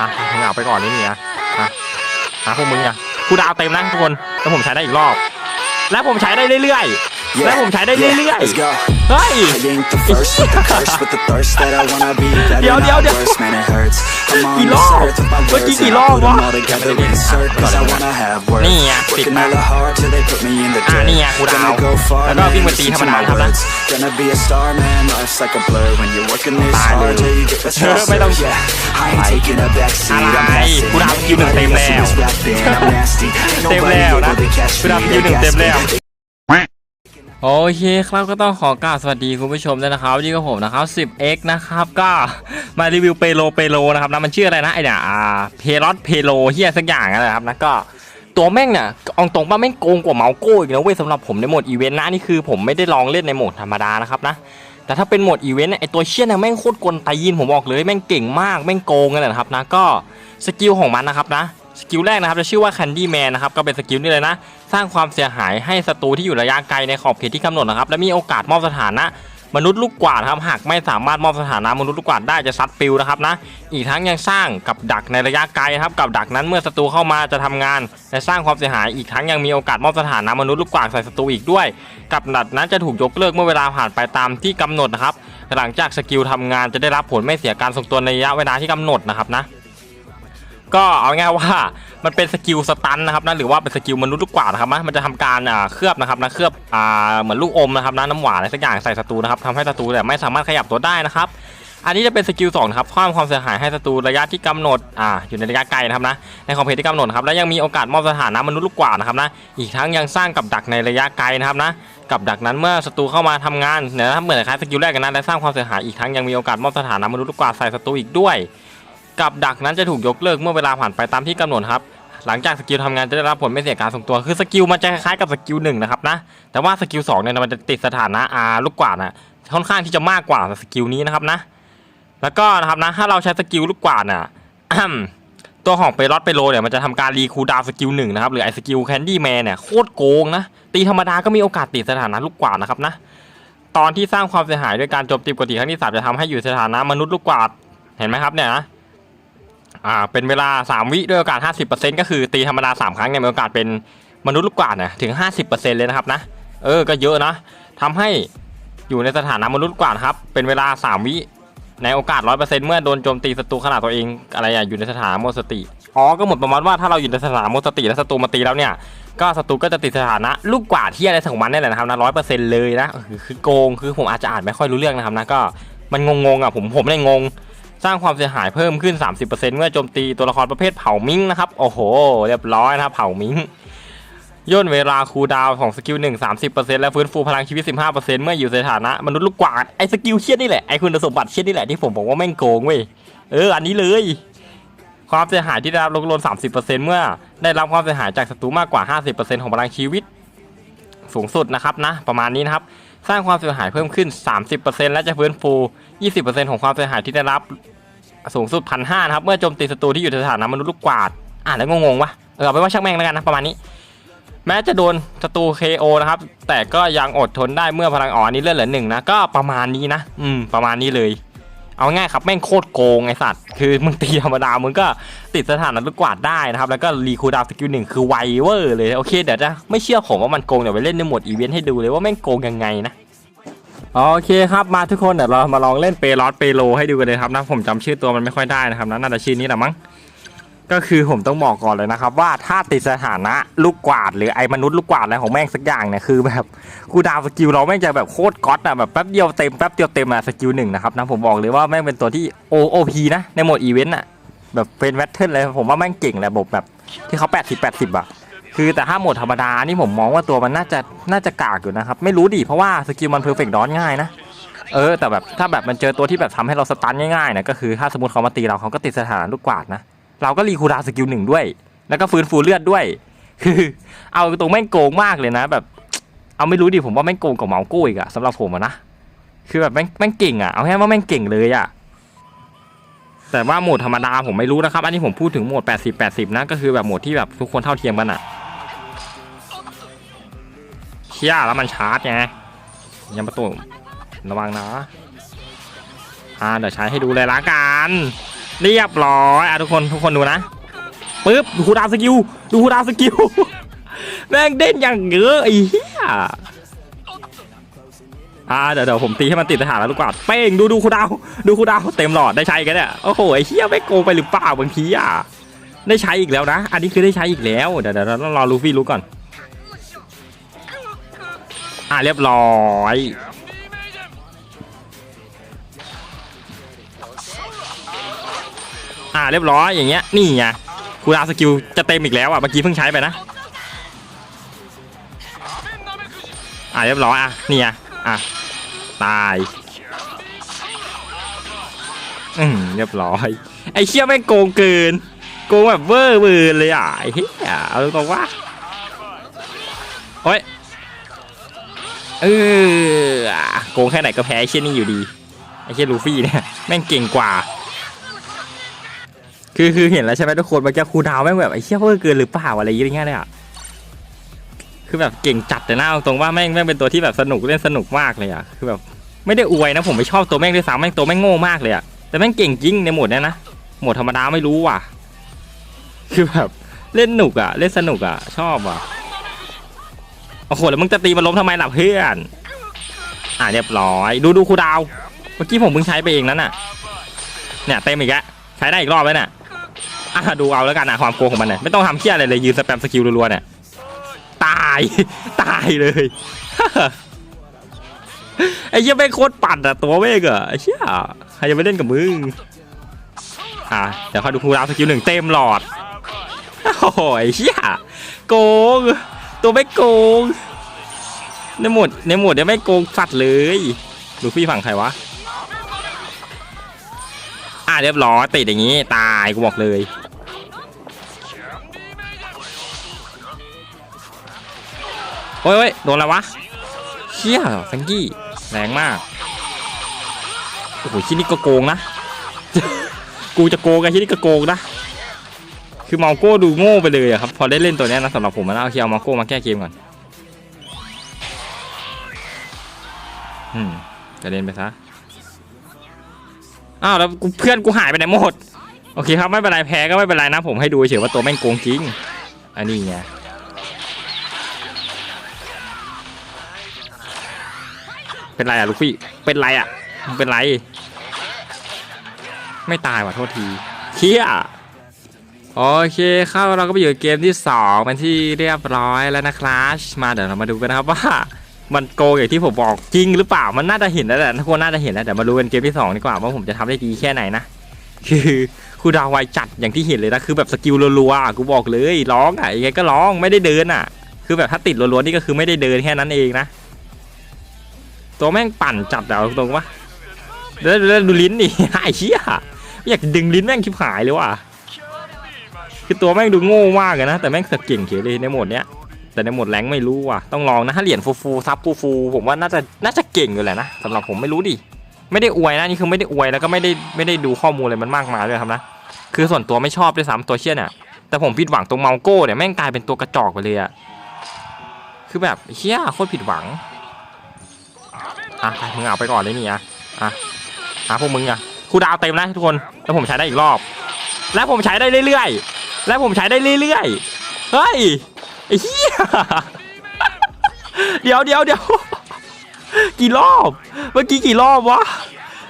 อะมึงเอาไปก่อนนี่นี่นะอะอะพวกมึงอะกูดาวเต็มนะทุกคนแล้วผมใช้ได้อีกรอบ และผมใช้ได้เรื่อยๆ และผมใช้ได้เรื่อย Let's go. ๆ เฮ้ย I ain't the first with the curse, with the thirst that I wanna be better, Yo, yo, not yo. worse. Man, it hurts. I'm onกี่ this รอบ earth with my เมื่อกี้ words กี่ and ร I อบ put 'em วะ all together, insert 'cause I wanna have words. นี่ไงติด Working มา hella hard till they put me in the อ่า dirt. นี่ไงกูดาว Gonna go far, แล้วก็ man, วิ่งมาตี listen ธรรม to ดา my ครับนะ words. Gonna be a star, man. Life's like a blur when you're working this ตายเลย hard till you get the เออไม่ต้อง stars. Yeah, I ain't taking a back seat. อะไร I'm passing. กูดาวคิวหนึ่งเต็มแล้ว This rap band, I'm nasty. Ain't เต็ม nobody แล้วนะ able to catch กู me. ดาวคิว They หนึ่งเต็ม gas me. แล้ว โอเคครับก็ต้องขอกราบสวัสดีคุณผู้ชมด้วยนะครับนี่ก็ผมนะครับ 10x นะครับก็มารีวิวเปโลเปโลนะครับนะมันชื่ออะไรนะไอเนี่ยอ่าเพลอตเพโลเฮียสักอย่างนะครับนะก็ตัวแม่งเนี่ยเอาตรงป่ะแม่งโกงกว่าเมาส์โก้อีกนะเว้ยสำหรับผมในโหมดอีเวนต์นะนี่คือผมไม่ได้ลองเล่นในโหมดธรรมดานะครับนะแต่ถ้าเป็นโหมดอีเวนต์ไอตัวเชี่ยเนี่ยแม่งโคตรกลตีนผมบอกเลยแม่งเก่งมากแม่งโกงกันนะครับนะก็สกิลของมันนะครับนะ สกิลแรกนะครับจะชื่อว่า Candy Man นะครับก็เป็นสกิลนี่เลยนะ สร้างความเสียหายให้ศัตรูที่อยู่ระยะไกลในขอบเขตที่กำหนดนะครับและมีโอกาสมอบสถานะมนุษย์ลูกกวาดครับหากไม่สามารถมอบสถานะมนุษย์ลูกกวาดได้จะซัดปิวนะครับนะอีกทั้งยังสร้างกับดักในระยะไกลครับกับดักนั้นเมื่อศัตรูเข้ามาจะทำงาน และสร้างความเสียหายอีกทั้งยังมีโอกาสมอบสถานะมนุษย์ลูกกวาดใส่ศัตรูอีกด้วย กับดักนั้นจะถูกยกเลิกเมื่อเวลาผ่านไปตามที่กำหนดนะครับหลังจากสกิลทำงานจะได้รับผลไม่เสียการทรงตัวในระยะเวลาที่กำหนดนะครับนะ ก็เอาง่ายว่ามันเป็นสกิลสตันนะครับนะหรือว่าเป็นสกิลมนุษย์ลูกกวาดนะครับนะมันจะทำการอ่าเคลือบนะครับนะเคลือบอ่าเหมือนลูกอมนะครับนะน้ำหวานอะไรสักอย่างใส่ศัตรูนะครับทำให้ศัตรูเนี่ยไม่สามารถขยับตัวได้นะครับ อันนี้จะเป็นสกิล2นะครับความความเสียหายให้ศัตรูระยะที่กำหนดอ่าอยู่ในระยะไกลนะครับนะในขอบเขตที่กำหนดครับและยังมีโอกาสมอบสถานะมนุษย์ลูกกวาดนะครับนะอีกทั้งยังสร้างกับดักในระยะไกลนะครับนะกับดักนั้นเมื่อศัตรูเข้ามาทำงานเนี่ยนะครับเหมือนคล้ายสกิลแรกกันนะและสร้างความเสียหายอีกทั้งยังมีโอกาสมอบสถานะมนุษย์ลูกกวาดใส่ศัตรูอีกด้วย กับดักนั้นจะถูกยกเลิกเมื่อเวลาผ่านไปตามที่กำหนดครับหลังจากสกิลทำงานจะได้รับผลไม่เสียการทรงตัวคือสกิลมันจะคล้ายๆกับสกิลหนึ่งนะครับนะแต่ว่าสกิลสองเนี่ยมันจะติดสถานะอาลูกกวาดนะค่อนข้างที่จะมากกว่าสกิลนี้นะครับนะ แล้วก็นะครับนะถ้าเราใช้สกิลลูกกวาดน่ะตัวของเปรอตเปโลเนี่ยมันจะทำการรีคูดาวสกิลหนึ่งนะครับหรือไอสกิลแคนดี้แมนเนี่ยโคตรโกงนะตีธรรมดาก็มีโอกาสติดสถานะลูกกวาดนะครับนะตอนที่สร้างความเสียหายด้วยการโจมตีปกติครั้งที่สามจะทำให้อยู่สถานะมนุษย์ลูกกวาดเห็นไหมครับเนี่ยนะ อ่าเป็นเวลา 3 วิด้วยโอกาส 50%ก็คือตีธรรมดา 3 ครั้งเนี่ยมีโอกาสเป็นมนุษย์ลูกกวาดเนี่ยถึง 50%เลยนะครับนะเออก็เยอะนะทำให้อยู่ในสถานะมนุษย์กวาดครับเป็นเวลา 3 วิในโอกาส 100%เมื่อโดนโจมตีศัตรูขนาดตัวเองอะไรอะอยู่ในสถานะหมดสติอ๋อก็หมดประมาณว่าถ้าเราอยู่ในสถานะหมดสติแล้วศัตรูมาตีแล้วเนี่ยก็ศัตรูก็จะติดสถานะลูกกวาดที่อะไรของมันนี่แหละนะครับนะร้อยเปอร์เซ็นต์เลยนะคือโกงคือผมอาจจะอ่านไม่ค่อยรู้เรื่องนะครับนะก็มันงงๆอะผมผมเนี่ยงง สร้างความเสียหายเพิ่มขึ้น 30%เมื่อโจมตีตัวละครประเภทเผามิงนะครับโอ้โห เรียบร้อยนะครับเผามิงย่นเวลาคูลดาวของสกิล1 30%และฟื้นฟูพลังชีวิต15%เมื่ออยู่ในฐานะ มนุษย์ลูกกวาดไอ้สกิลเชี่ยนี่แหละ ไอ้คุณสมบัติเชี่ยนี่แหละที่ผมบอกว่าแม่งโกงเว้ย เออ อันนี้เลย ความเสียหายที่ได้รับลดลง30%เมื่อ ได้รับความเสียหายจากศัตรูมากกว่า50%ของพลังชีวิต สูงสุดนะครับนะประมาณนี้นะครับสร้างความเสียหายเพิ่มขึ้น 30%และจะฟื้นฟู 20%ของความเสียหายที่ได้รับสูงสุดพันห้านะครับ เมื่อโจมตีศัตรูที่อยู่ในสถานะมนุษย์ลูกกวาด อ่านแล้วงงๆวะเออไปว่าช่างแม่งแล้วกันนะประมาณนี้ แม้จะโดนศัตรู KO นะครับ แต่ก็ยังอดทนได้เมื่อพลังอ่อนนี้เลื่อนเหลือหนึ่งนะ ก็ประมาณนี้นะ อืม ประมาณนี้เลย เอาง่ายครับแม่งโคตรโกงไอสัตว์คือมึงตีธรรมดามึงก็ติดสถานะลูกกวาดได้นะครับ แล้วก็รีคูดาวสกิลหนึ่งคือไวเวอร์เลยโอเคเดี๋ยวจะไม่เชื่อผมว่ามันโกงเดี๋ยวไปเล่นในโหมดอีเวนต์ให้ดูเลยว่าแม่งโกงยังไงนะโอเคครับมาทุกคนเดี๋ยวเรามาลองเล่นเปรอสเปโลให้ดูกันเลยครับนะผมจำชื่อตัวมันไม่ค่อยได้นะครับนะน่าจะชื่อนี้แหละมั้ง ก็คือผมต้องบอกก่อนเลยนะครับว่าถ้าติดสถานะลูกกวาดหรือไอ้มนุษย์ลูกกวาดอะไรของแม่งสักอย่างเนี่ยคือแบบคูดาวสกิลเราแม่งจะแบบโคตรก๊อตอะแบบแป๊บเดียวเต็มแป๊บเดียวเต็มอะสกิลหนึ่งนะครับนะผมบอกเลยว่าแม่งเป็นตัวที่โอโอพีนะในโหมดอีเวนต์อะแบบเป็นแวตเทิร์นเลยผมว่าแม่งเก่งแหละบบแบบที่เขา 80 80อะคือแต่ถ้าโหมดธรรมดานี่ผมมองว่าตัวมันน่าจะน่าจะกากอยู่นะครับไม่รู้ดิเพราะว่าสกิลมันเพอร์เฟกต์ดอนง่ายนะเออแต่แบบถ้าแบบมันเจอตัวที่แบบทำให้เราสตันง่ายๆนะก็คือถ้าสมมติเขามาตีเราเขาก็ติดสถานลูกกวาดนะ เราก็รีคูลดาวสกิลหนึ่งด้วย แล้วก็ฟื้นฟูเลือดด้วย คือ เอาตรงแม่งโกงมากเลยนะ แบบ เอาไม่รู้ดิผมว่าแม่งโกงกว่าเมาโก้อีกอะสำหรับผมอะนะคือแบบแม่งแม่งเก่งอะเอาแค่ว่าแม่งเก่งเลยอะแต่ว่าโหมดธรรมดาผมไม่รู้นะครับ อันนี้ผมพูดถึงโหมด 80 80 นะก็คือแบบโหมดที่แบบทุกคนเท่าเทียมกันอะเชี่ยแล้วมันชาร์จไงยังประตูระวังนะอ่าเดี๋ยวใช้ให้ดูเลยละกัน เรียบร้อยอะทุกคนทุกคนดูนะปึ๊บดูคูดาวสกิลดูคูดาวสกิลแม่งเด่นอย่างเยอะไอ้เหี้ยอ่าเดี๋ยวเดี๋ยวผมตีให้มันติดสถานแล้วลูกกวาดเป้งดูดูคูดาวดูคูดาวเต็มหลอดได้ใช้กันเนี่ยโอ้โหไอ้เหี้ยไม่โกงไปหรือเปล่าบางทีอะได้ใช้อีกแล้วนะ อันนี้คือได้ใช้อีกแล้วเดี๋ยวเดี๋ยวราต้องรอลูฟี่รู้ก่อน อะเรียบร้อย อะเรียบร้อยอย่างเงี้ยนี่ไงคูลาสกิลจะเต็มอีกแล้วอะเมื่อกี้เพิ่งใช้ไปนะอะเรียบร้อยอะนี่ไงอะตายอืมเรียบร้อย ไอ้เชี่ยไม่งโกงเกิน โกงแบบเวอร์เวอร์เลยอะไอ้เหี้ยเอาตรงว่าโอ้ยเออโกงแค่ไหนก็แพ้เชี่ยนี่อยู่ดีไอ้เชี่ยลูฟี่เนี่ยแม่งเก่งกว่า คือคือเห็นแล้วใช่ไหมทุกคนมันจะคูดาวแม่งแบบไอ้เชี่ยเวอร์เกินหรือเปล่าอะไรอย่างเงี้ยเลยอะคือแบบเก่งจัดแต่หน้าตรงว่าแม่งแม่งเป็นตัวที่แบบสนุกเล่นสนุกมากเลยอะคือแบบไม่ได้อวยนะผมไม่ชอบตัวแม่งด้วยซ้ำแม่งตัวแม่งโง่มากเลยอะแต่แม่งเก่งจริงในโหมดเนี้ยนะโหมดธรรมดาไม่รู้ว่ะ คือแบบเล่นหนุกอะ เล่นสนุกอะ ชอบอะโอ้โหแล้วมึงจะตีมันล้มทำไมหล่ะเพื่อนอะเรียบร้อย ดูดูครูดาว เมื่อกี้ผมเพิ่งใช้ไปเองนั้นน่ะ เนี่ยเต็มอีกแล้วใช้ได้อีกรอบแล้วเนี่ย อะดูเอาแล้วกันนะความโกงของมันเนี่ยไม่ต้องทำเพี้ยอะไรเลยยืนสแปมสกิลรัวๆเนี่ยตาย ตายเลยไอ้เหี้ยไม่โคตรปั่นอะตัวเมกอะไอ้เหี้ยใครจะไปเล่นกับมึงอะเดี๋ยวคอยดูคูลดาวสกิลหนึ่งเต็มหลอดโอ้โหไอ้เหี้ยโกง ตัวไม่โกง ในหมดในหมดเนี่ยวไม่โกงสัตว์เลยดูฟี่ฝั่งใครวะอะเรียบร้อยติดอย่างงี้ตายกูบอกเลย โอ้ยโอ้ยโดนอะไรวะเชี่ยแฟรงกี้แรงมาก โอ้โหชิ้นนี้ก็โกงนะ กูจะโกงกันชิ้นนี้ก็โกงนะ คือมาโก้ดูโง่ไปเลยอะครับ พอได้เล่นตัวนี้นะสำหรับผมนะโอเคเอามาโก้มาแก้เกมก่อน อืมจะเล่นไปซะ อ้าวแล้วกูเพื่อนกูหายไปไหนหมด โอเคครับไม่เป็นไรแพ้ก็ไม่เป็นไรนะ ผมให้ดูเฉยว่าตัวแม่งโกงจริง อันนี้ไง เป็นไรอะลูกพี่เป็นไรอะมึงเป็นไร ไม่ตายว่ะโทษทีเคียโอเคเข้าเราก็ไปอยู่เกมที่2เป็นที่เรียบร้อยแล้วนะครับมาเดี๋ยวเรามาดูกันนะครับว่ามันโกงอย่างที่ผมบอกจริงหรือเปล่ามันน่าจะเห็นแล้วแหละทุกคนน่าจะเห็นแล้วเดี๋ยวมาดูกันเกมที่สองดีกว่าว่าผมจะทำได้ดีแค่ไหนนะคือคูดาวไวจัดอย่างที่เห็นเลยนะคือแบบสกิลรัวๆกูบอกเลยร้องอะยังไงก็ร้องไม่ได้เดินอะ คือแบบถ้าติดรัวๆนี่ก็คือไม่ได้เดินแค่นั้นเองนะ ตัวแม่งปั่นจัดเอาตรงวะเดี๋ยวดูลิ้นดิไอ้เหี้ยอยากดึงลิ้นแม่งชิบหายเลยว่ะคือตัวแม่งดูโง่มากเลยนะ แต่แม่งสกเก่งเขียเลยในโหมดเนี้ยแต่ในโหมดแรงไม่รู้ว่ะต้องลองนะถ้าเหรียญฟูฟูซับฟูฟูผมว่าน่าจะน่าจะเก่งอยู่แหละนะสำหรับผมไม่รู้ดิไม่ได้อวยนะนี่คือไม่ได้อวยแล้วก็ไม่ได้ไม่ได้ดูข้อมูลอะไรมันมากมายเลยครับนะคือส่วนตัวไม่ชอบด้วยซ้ำตัวเชี่ยเนี่ยแต่ผมผิดหวังตรงเมาโก้เนี่ยแม่งกลายเป็นตัวกระจอกไปเลยอะคือแบบเชี่ยโคตรผิดหวัง อะมึงเอาไปก่อนเลยนี่อะอะอะพวกมึงอะครูดาวเต็มนะทุกคนแล้วผมใช้ได้อีกรอบ และผมใช้ได้เรื่อยๆ และผมใช้ได้เรื่อยๆเฮ้ยไอ้เหี้ยเดี๋ยวเดี๋ยวเดี๋ยวกี่รอบ เมื่อกี้กี่รอบวะ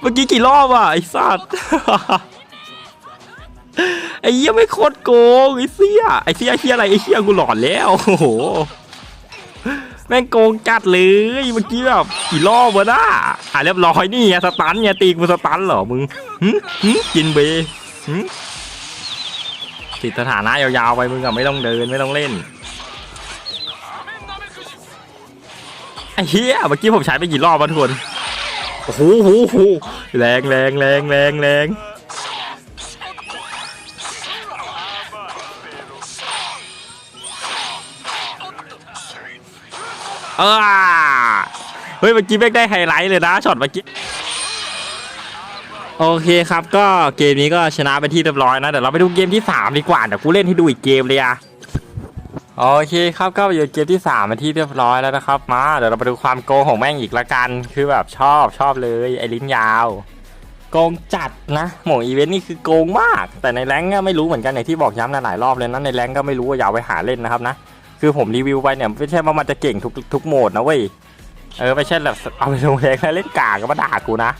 เมื่อกี้กี่รอบอะไอ้สัตว์ไอ้เหี้ยไม่โคตรโกงไอ้เหี้ยไอ้เหี้ยเหี้ยอะไรไอ้เหี้ยกูหลอนแล้วโอ้โห แม่งโกงจัดเลยเมื่อกี้แบบกี่รอบวะน่าอะเรียบร้อยนี่ไงสตันไงตีกูสตันเหรอมึงหึหึกินเบหึติดสถานะยาวๆไปมึงอะไม่ต้องเดินไม่ต้องเล่นไอ้เหี้ยเมื่อกี้ผมใช้ไปกี่รอบวะทุกคนโอ้โหโอ้โหแรงแรงแรงแรงแรง ออเฮ้ยเมื่อกี้แม่งได้ไฮไลท์เลยนะช็อตเมื่อกี้โอเคครับก็เกมนี้ก็ชนะไปที่เรียบร้อยนะเดี๋ยวเราไปดูเกมที่ 3 ดีกว่าเดี๋ยวกูเล่นให้ดูอีกเกมเลยอะโอเคครับก็ไปอยู่เกมที่3มาที่เรียบร้อยแล้วนะครับมาเดี๋ยวเราไปดูความโกงของแม่งอีกละกันคือแบบชอบชอบเลยไอ้ลิ้นยาวโกงจัดนะหมวกอีเวนต์นี่คือโกงมาก แต่ในแรงก์ก็ไม่รู้เหมือนกันอย่างที่บอกย้ำหลายๆรอบเลยนะในแรงก์ก็ไม่รู้ว่าอย่าเอาไปหาเล่นนะครับนะ คือผมรีวิวไปเนี่ยไม่ใช่ว่ามันจะเก่งทุกทุกโหมดนะเว้ยเออไม่ใช่แบบเอาไปลงแรงแล้วเล่นกากก็มาด่ากูนะ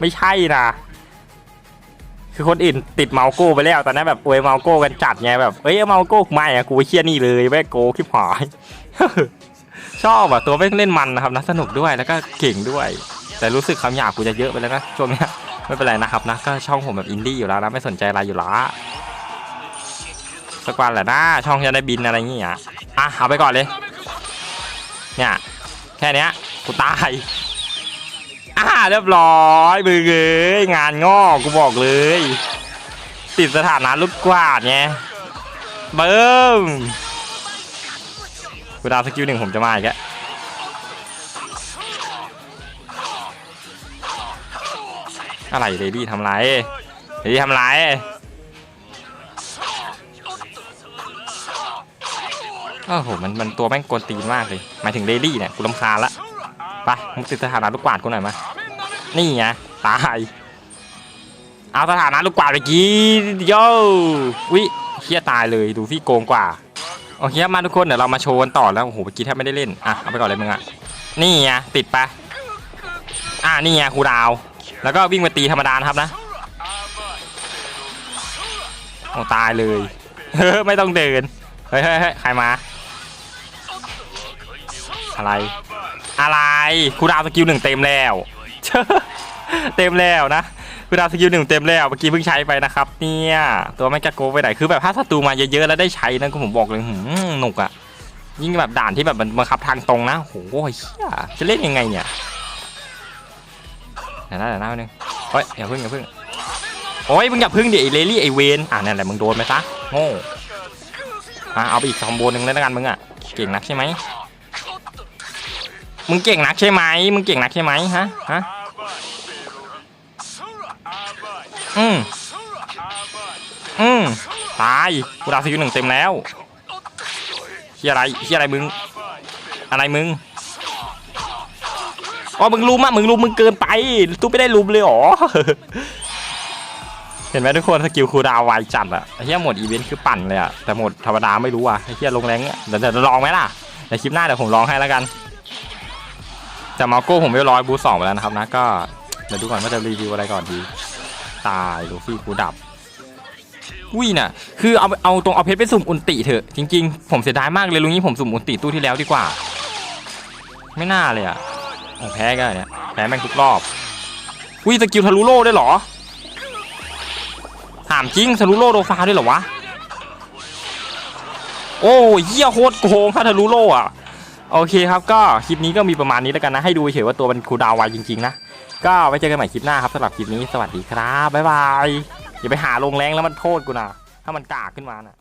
ไม่ใช่นะ คือคนอื่นติดเมาโก้ไปแล้วตอนนั้นแบบอวยเมาโก้กันจัดไงแบบเอ้ยเอาเมาโก้ไม่อะกูเคียนี่เลยแม่โกคลิปหายชอบอะตัวแม่งเล่นมันนะครับนะสนุกด้วยแล้วก็เก่งด้วย แต่รู้สึกคำหยาบกูจะเยอะไปแล้วนะช่วงเนี้ยไม่เป็นไรนะครับนะก็ช่องผมแบบอินดี้อยู่แล้วนะไม่สนใจอะไรอยู่ละ สักวันแหละนะช่องจะได้บินอะไรอย่างเงี้ยอะเอาไปก่อนเลย เนี่ยแค่เนี้ยกูตายอ่าเรียบร้อยมือเอ้ยงานงอกกูบอกเลย ติดสถานะลูกกวาดไงเบิ้มกูดาวสกิลหนึ่งผมจะมาอีกแล้วอะไรเลดี้ทำไรเลดี้ทำไร โอ้โหมันมันตัวแม่งกวนตีนมากเลยหมายถึงเลดี้เนี่ยกูรำคาละไปมึงติดสถานะลูกกวาดกูหน่อยมานี่ไงตายเอาสถานะลูกกวาดไปกินโย่วิเฮียตายเลยดูพี่โกงกว่าโอเคมาทุกคนเดี๋ยวเรามาโชว์กันต่อแล้วโอ้โหเมื่อกี้แทบไม่ได้เล่นอะเอาไปก่อนเลยมึงอะนี่ไงติดไปอะนี่ไงครูดาว แล้วก็วิ่งไปตีธรรมดานะครับนะโอ้ตายเลยเฮ้ไม่ต้องเดินเฮ้ยเฮ้ยเฮ้ยใครมา อะไร อะไรคูดาวสกิลหนึ่งเต็มแล้วเต็มแล้วนะคูดาวสกิลหนึ่งเต็มแล้วเมื่อกี้เพิ่งใช้ไปนะครับ เนี่ยตัวไม่กระโกไปไหนคือแบบถ้าศัตรูมาเยอะๆแล้วได้ใช้นะก็ผมบอกเลยหืมหนุกอะยิ่งแบบด่านที่แบบมันบังคับทางตรงนะโหเฮียจะเล่นยังไงเนี่ยเดี๋ยวนะเดี๋ยวนะนึงเฮ้ยอย่าพึ่งอย่าพึ่งโอ้ยมึงอย่าพึ่งดิไอเลลี่ไอเวนอะนั่นแหละมึงโดนไปซะโง่อะเอาไปอีกคอมโบหนึ่งเลยแล้วกันมึงอะเก่งนักใช่ไหม มึงเก่งนักใช่ไหมมึงเก่งนักใช่ไหมฮะฮะอืมอืมตายกูดาวสกิลหนึ่งเต็มแล้วเฮียอะไรเฮียอะไรมึง อะไรมึงอ๋อมึงลุมอะมึงลุมมึงเกินไปตู้ไม่ได้ลุมเลยหรอเห็นไหมทุกคนสกิลคูลดาวไวจัดอะเหี้ยหมดอีเวนต์คือปั่นเลยอะแต่หมดธรรมดาไม่รู้อะเหี้ยลงแรงเดี๋ยเดี๋ยวลองไหมล่ะในคลิปหน้าเดี๋ยวผมลองให้แล้วกัน แต่มาโก้ผมไม่ร้อยบูสองไปแล้วนะครับนะก็เดี๋ยวดูก่อนว่าจะรีวิวอะไรก่อนดี ตายลูฟี่กูดับอุ้ยน่ะ คือเอาเอาตรงเอาเพชรไปสุ่มอุนติเถอะจริงๆ ผมเสียดายมากเลยลุงนี้ผมสุ่มอุนติตู้ที่แล้วดีกว่า ไม่น่าเลยอะโอ้แพ้กันเนี่ยแพ้แม่งทุกรอบวิสกิลทะลุโล่ได้หรอถามจริงทะลุโล่โดฟาด้วยเหรอวะโอ้เหี้ยโคตรโกงถ้าทะลุโล่อะ โอเคครับก็คลิปนี้ก็มีประมาณนี้แล้วกันนะ ให้ดูเฉยๆว่าตัวมันคูดาวไวจริงๆนะ ก็ไว้เจอกันใหม่คลิปหน้าครับสำหรับคลิปนี้สวัสดีครับบ๊ายบายอย่าไปหาลงแรงแล้วมันโทษกูนะถ้ามันกากขึ้นมานะ